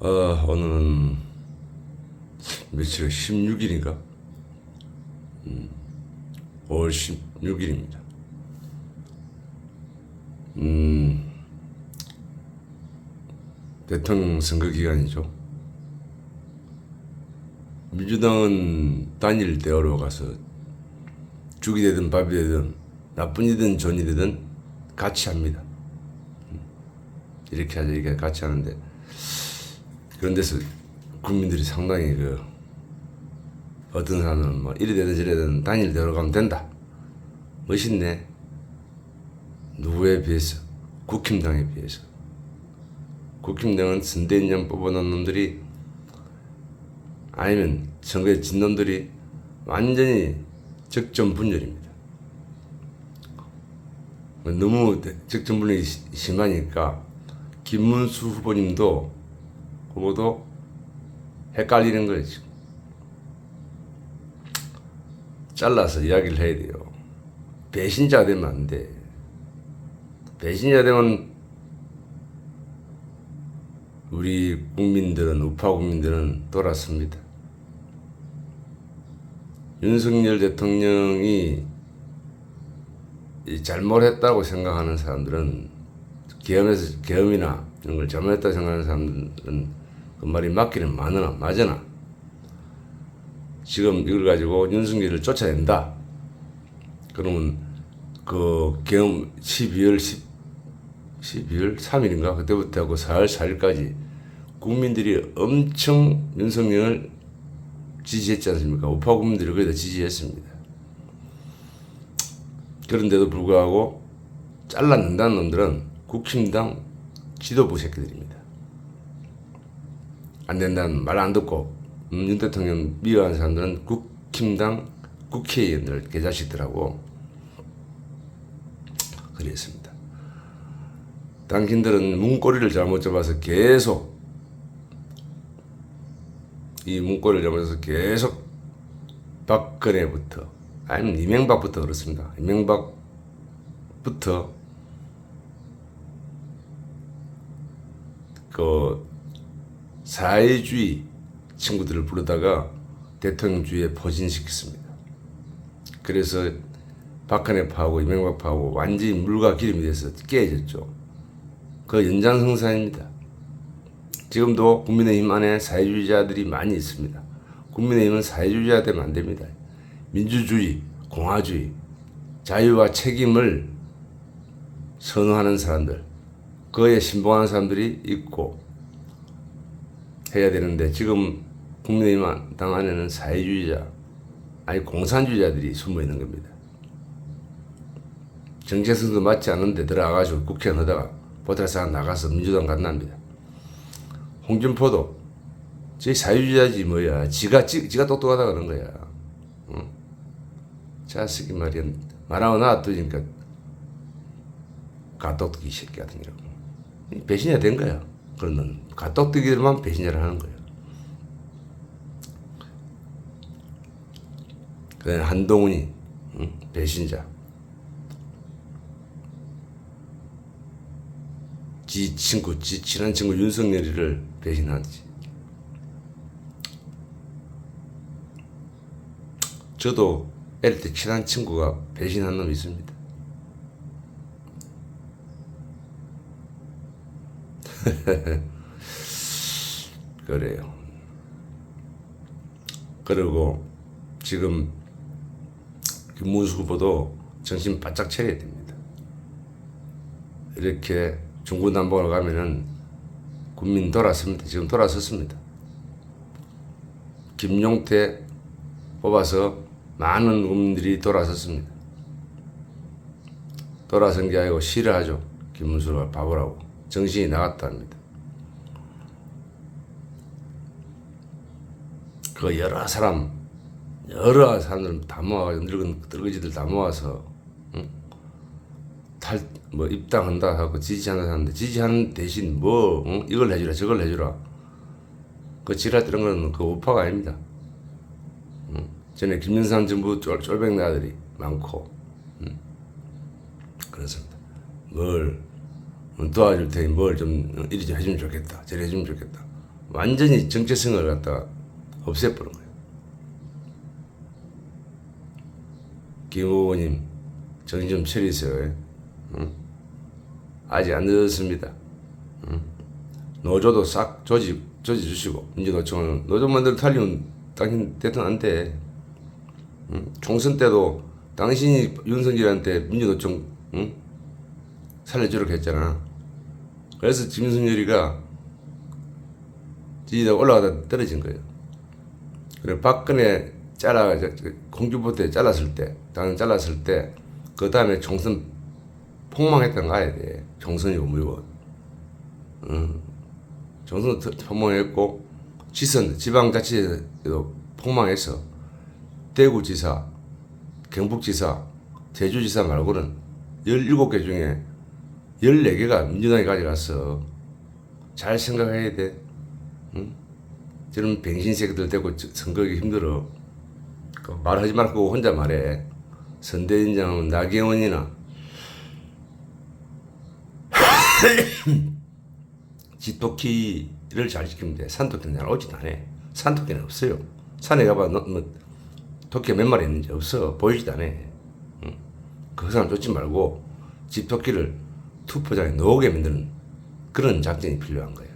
어, 오늘은 며칠 16일인가? 음, 5월 16일입니다. 음, 대통령 선거 기간이죠. 민주당은 단일 대화로 가서 죽이 되든 밥이 되든 나쁜 이든 좋은 일이든 같이 합니다. 음, 이렇게 하자 이렇게 같이 하는데 그런 데서 국민들이 상당히 그 어떤 사람은 뭐 이리 되든 저리 되든 단일 대화로 가면 된다. 멋있네. 누구에 비해서? 국힘당에 비해서. 국힘당은 선대인장 뽑아놓은 놈들이 아니면 선거에 진 놈들이 완전히 적전 분열입니다. 너무 적전 분열이 시- 심하니까 김문수 후보님도 후보도 헷갈리는 거예요 지금. 잘라서 이야기를 해야 돼요. 배신자 되면 안 돼. 배신자 되면 우리 국민들은 우파 국민들은 돌았습니다. 윤석열 대통령이 이 잘못했다고 생각하는 사람들은 계엄에서 계엄이나 이런 걸 잘못했다고 생각하는 사람들은 그 말이 맞기는 많으나 맞으나 지금 이걸 가지고 윤석열을 쫓아낸다. 그러면 그 계엄 12월 10 12월 3일인가 그때부터 하고 4월 4일까지 국민들이 엄청 윤석열을 지지했지 않습니까? 우파 국민들이 거의 다 지지했습니다. 그런데도 불구하고 잘라낸다는 놈들은 국힘당 지도부 새끼들입니다. 안 된다는 말 안 듣고 음, 윤 대통령 미워하는 사람들은 국힘당 국회의원들 개자식들하고 그랬습니다. 당신들은 문고리를 잘못 잡아서 계속 이 문고리를 잡아서 계속 박근혜부터 아니면 이명박부터 그렇습니다. 이명박부터 그 사회주의 친구들을 부르다가 대통령주의에 포진시켰습니다. 그래서 박근혜파하고 이명박파하고 완전히 물과 기름이 돼서 깨졌죠. 그 연장성사입니다. 지금도 국민의힘 안에 사회주의자들이 많이 있습니다. 국민의힘은 사회주의자 되면 안 됩니다. 민주주의, 공화주의, 자유와 책임을 선호하는 사람들, 그에 신봉하는 사람들이 있고 해야 되는데 지금 국민의힘 당 안에는 사회주의자, 아니 공산주의자들이 숨어 있는 겁니다. 정체성도 맞지 않는데 들어가가지고 국회의원 하다가 보탈사가 나가서 민주당 간답니다. 홍준표도 제 사회주의자지 뭐야. 지가 지, 지가 똑똑하다 그런 거야. 응? 자식이 말이야 말하고 놔두니까 가똑뜨기 새끼 같은 거라고. 배신자 된 거야. 그러면 가똑뜨기들만 배신자를 하는 거야. 그다음 한동훈이 응? 배신자. 지 친구, 지 친한 친구 윤석열이를 배신하지. 저도 어릴 때 친한 친구가 배신한 놈이 있습니다. 그래요. 그리고 지금 김문수 후보도 정신 바짝 차려야 됩니다. 이렇게 중구난방으로 가면은 국민 돌아섭니다. 지금 돌아섰습니다. 김용태 뽑아서 많은 국민들이 돌아섰습니다. 돌아선 게 아니고 싫어하죠. 김문수가 바보라고. 정신이 나갔답니다. 그 여러 사람, 여러 사람들 다 모아가지고 늙은 늙은이들 다 모아서 응? 탈, 뭐 입당한다 하고 지지한다 하는데 지지하는 대신 뭐 응? 이걸 해주라 저걸 해주라 그 지랄 뜨는 거는 그 우파가 아닙니다. 응? 전에 김영삼 정부 쫄, 쫄백 나들이 많고 응? 그렇습니다. 뭘 도와줄 테니 뭘 좀 이리 좀 해주면 좋겠다 저리 해주면 좋겠다 완전히 정체성을 갖다가 없애버린 거예요. 김 후보님 정신 좀 차리세요. 응? 아직 안 늦었습니다. 응? 노조도 싹 조지 조지 주시고 민주노총은 노조만들 탈리면 당신 대통령 안 돼. 응? 총선 때도 당신이 윤석열한테 민주노총 응? 살려주려고 했잖아. 그래서 김순열이가 지지가 올라가다 떨어진 거예요. 그리고 박근혜 잘라 공주보때 잘랐을 때, 당연 잘랐을 때, 그 다음에 총선 폭망했던 거 알아야 돼. 총선이고 뭐고. 음, 총선 터- 폭망했고, 지선, 지방자치도 폭망해서, 대구지사, 경북지사, 제주지사 말고는 17개 중에 14개가 민주당이 가져갔어. 잘 생각해야 돼. 응? 저런 병신 새끼들 되고 저- 선거하기 힘들어. 그 말하지 말고 혼자 말해. 선대인장은 나경원이나 지토키를 잘 지키면 돼. 산토끼는 잘 오지도 않아. 산토끼는 없어요. 산에 가봐, 너, 뭐, 토끼 몇 마리 있는지 없어. 보이지도 않아. 응? 그 사람 쫓지 말고 집토끼를 투표장에 넣게 만드는 그런 작전이 필요한 거야.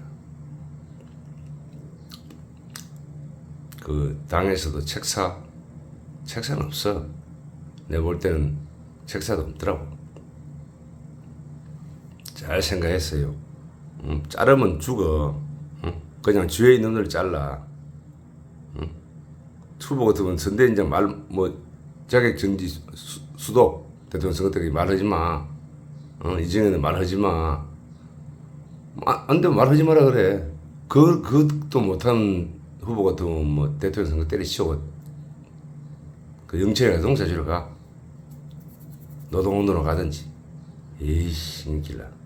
그 당에서도 책사, 책사는 없어. 내가 볼 때는 책사도 없더라고. 잘 생각했어요. 음, 자르면 죽어. 응? 그냥 주위에 있는 놈들 잘라. 응? 후보 같으면 선대인장 말, 뭐, 자격 정지 수, 수도 대통령 선거 때 말하지 마. 어, 이정에는 말하지 마. 아, 안 되면 말하지 마라 그래. 그, 그것도 못한 후보 같으면 뭐 대통령 선거 때리치고 그 영철이가 지러 가. 노동운동으로 가든지. 에이씨, 인기라.